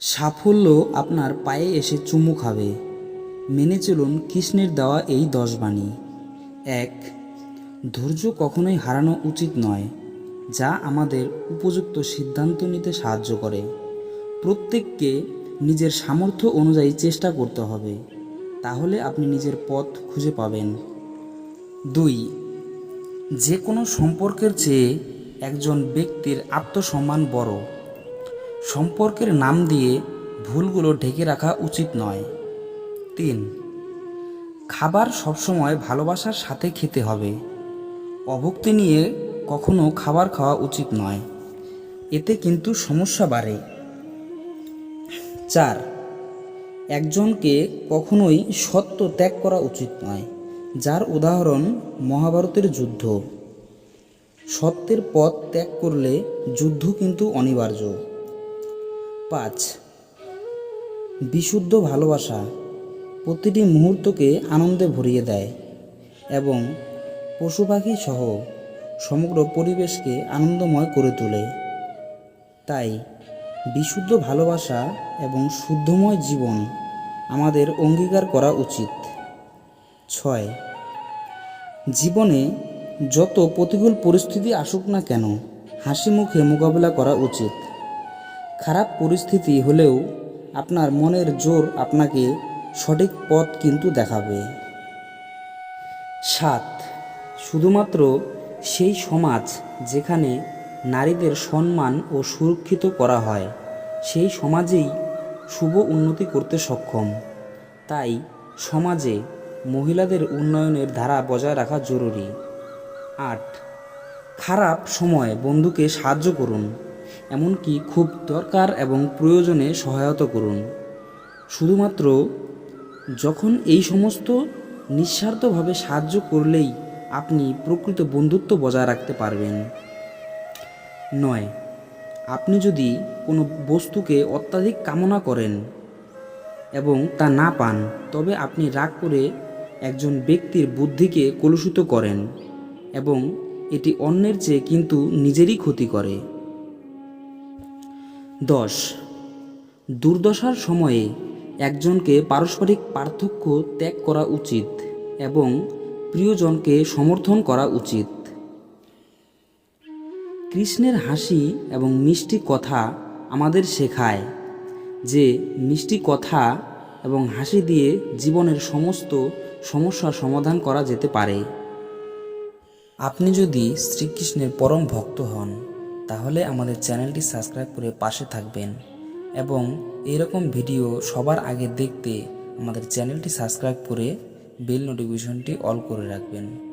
সাফল্য আপনার পায়ে এসে চুমু খাবে। মেনে চলুন কৃষ্ণের দেওয়া এই দশ বাণী। এক, ধৈর্য কখনোই হারানো উচিত নয়, যা আমাদের উপযুক্ত সিদ্ধান্ত নিতে সাহায্য করে। প্রত্যেককে নিজের সামর্থ্য অনুযায়ী চেষ্টা করতে হবে, তাহলে আপনি নিজের পথ খুঁজে পাবেন। দুই, যে কোনো সম্পর্কের চেয়ে একজন ব্যক্তির আত্মসম্মান বড়। সম্পর্কের নাম দিয়ে ভুলগুলো ঢেকে রাখা উচিত নয়। তিন, খাবার সবসময় ভালোবাসার সাথে খেতে হবে। অভক্তি নিয়ে কখনো খাবার খাওয়া উচিত নয়। এতে কিন্তু সমস্যা বাড়ে। চার, একজনকে কখনোই সত্য ত্যাগ করা উচিত নয়, যার উদাহরণ মহাভারতের যুদ্ধ। সত্যের পথ ত্যাগ করলে যুদ্ধ কিন্তু অনিবার্য। পাঁচ। বিশুদ্ধ ভালোবাসা প্রতিটি মুহূর্তকে আনন্দে ভরিয়ে দেয় এবং পশু পাখি সহ সমগ্র পরিবেশকে আনন্দময় করে তোলে। তাই বিশুদ্ধ ভালোবাসা এবং শুদ্ধময় জীবন আমাদের অঙ্গীকার করা উচিত। ছয়। জীবনে যত প্রতিকূল পরিস্থিতি আসুক না কেন হাসি মুখে মোকাবিলা করা উচিত। খারাপ পরিস্থিতি হলেও আপনার মনের জোর আপনাকে সঠিক পথ কিন্তু দেখাবে। সাত, শুধুমাত্র সেই সমাজ যেখানে নারীদের সম্মান ও সুরক্ষিত করা হয়, সেই সমাজেই শুভ উন্নতি করতে সক্ষম। তাই সমাজে মহিলাদের উন্নয়নের ধারা বজায় রাখা জরুরি। আট, খারাপ সময় বন্ধুকে সাহায্য করুন। এমনকি খুব দরকার এবং প্রয়োজনে সহায়তা করুন। শুধুমাত্র যখন এই সমস্ত নিঃস্বার্থভাবে সাহায্য করলেই আপনি প্রকৃত বন্ধুত্ব বজায় রাখতে পারবেন। নয়, আপনি যদি কোনো বস্তুকে অত্যাধিক কামনা করেন এবং তা না পান, তবে আপনি রাগ করে একজন ব্যক্তির বুদ্ধিকে কলুষিত করেন এবং এটি অন্যের চেয়ে কিন্তু নিজেরই ক্ষতি করে। দশ। দুর্দশার সময়ে একজনকে পারস্পরিক পার্থক্য ত্যাগ করা উচিত এবং প্রিয়জনকে সমর্থন করা উচিত। কৃষ্ণের হাসি এবং মিষ্টি কথা আমাদের শেখায় যে মিষ্টি কথা এবং হাসি দিয়ে জীবনের সমস্ত সমস্যার সমাধান করা যেতে পারে। আপনি যদি শ্রীকৃষ্ণের পরম ভক্ত হন তাহলে আমাদের চ্যানেলটি সাবস্ক্রাইব করে পাশে থাকবেন। এবং এরকম ভিডিও সবার আগে দেখতে আমাদের চ্যানেলটি সাবস্ক্রাইব করে বেল নোটিফিকেশনটি অল করে রাখবেন।